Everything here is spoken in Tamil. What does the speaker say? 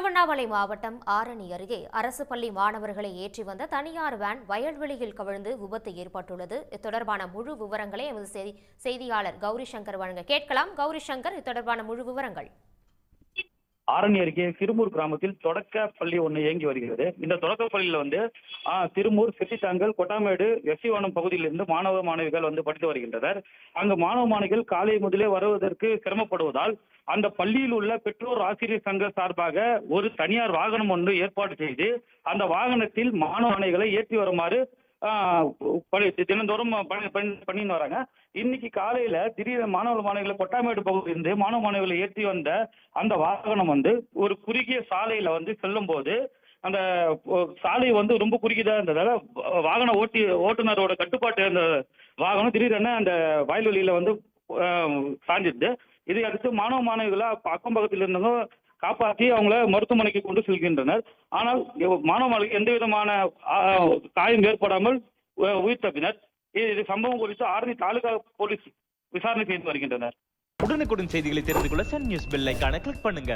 திருவண்ணாமலை மாவட்டம் ஆரணி அருகே அரசு பள்ளி மாணவர்களை ஏற்றி வந்த தனியார் வேன் வயல்வெளியில் கவிழ்ந்து விபத்து ஏற்பட்டுள்ளது. இது தொடர்பான முழு விவரங்களை எமது செய்தி- செய்தியாளர் கௌரி சங்கர் வழங்க கேட்கலாம். கௌரி சங்கர் இது தொடர்பான முழு விவரங்கள். ஆரணி அருகே திருமூர் கிராமத்தில் தொடக்க பள்ளி ஒன்று இயங்கி வருகிறது. இந்த தொடக்க பள்ளியில் வந்து திருமூர் செட்டித்தாங்கல் கொட்டாமேடு எஸ்சிவானம் பகுதியிலிருந்து மாணவ மாணவிகள் வந்து படித்து வருகின்றனர். அங்கு மாணவ மாணவிகள் காலை முதலே வருவதற்கு சிரமப்படுவதால் அந்த பள்ளியில் உள்ள பெற்றோர் ஆசிரியர் சங்க சார்பாக ஒரு தனியார் வாகனம் ஒன்று ஏற்பாடு செய்து அந்த வாகனத்தில் மாணவ மாணவிகளை ஏற்றி வருமாறு தினந்தோறும் பண்ணின்னு வராங்க. இன்னைக்கு காலையில திடீர் மாணவ மாணவிகளை கொட்டாமேடு பகுதியிலிருந்து மாணவ மாணவிகளை ஏற்றி வந்த அந்த வாகனம் வந்து ஒரு குறுகிய சாலையில வந்து செல்லும் போது அந்த சாலை வந்து ரொம்ப குறுகியதா இருந்ததால வாகன ஓட்டி ஓட்டுநரோட கட்டுப்பாட்டு அந்த வாகனம் திடீரென அந்த வயல்வெளியில வந்து சாஞ்சிருது இதை அடுத்து மாணவ மாணவிகளா அக்கம் பக்கத்தில் இருந்தவங்க காப்பாற்றி அவங்கள மருத்துவமனைக்கு கொண்டு செல்கின்றனர். ஆனால் மாணவர்களுக்கு எந்த விதமான காயம் ஏற்படாமல் உயிர் தப்பினர். இது சம்பவம் குறித்து ஆரணி தாலுகா போலீஸ் விசாரணை செய்து வருகின்றனர். உடனுக்குடன் செய்திகளை தெரிந்து கொள்ள சன் நியூஸ் பெல் ஐக்கான கிளிக் பண்ணுங்க.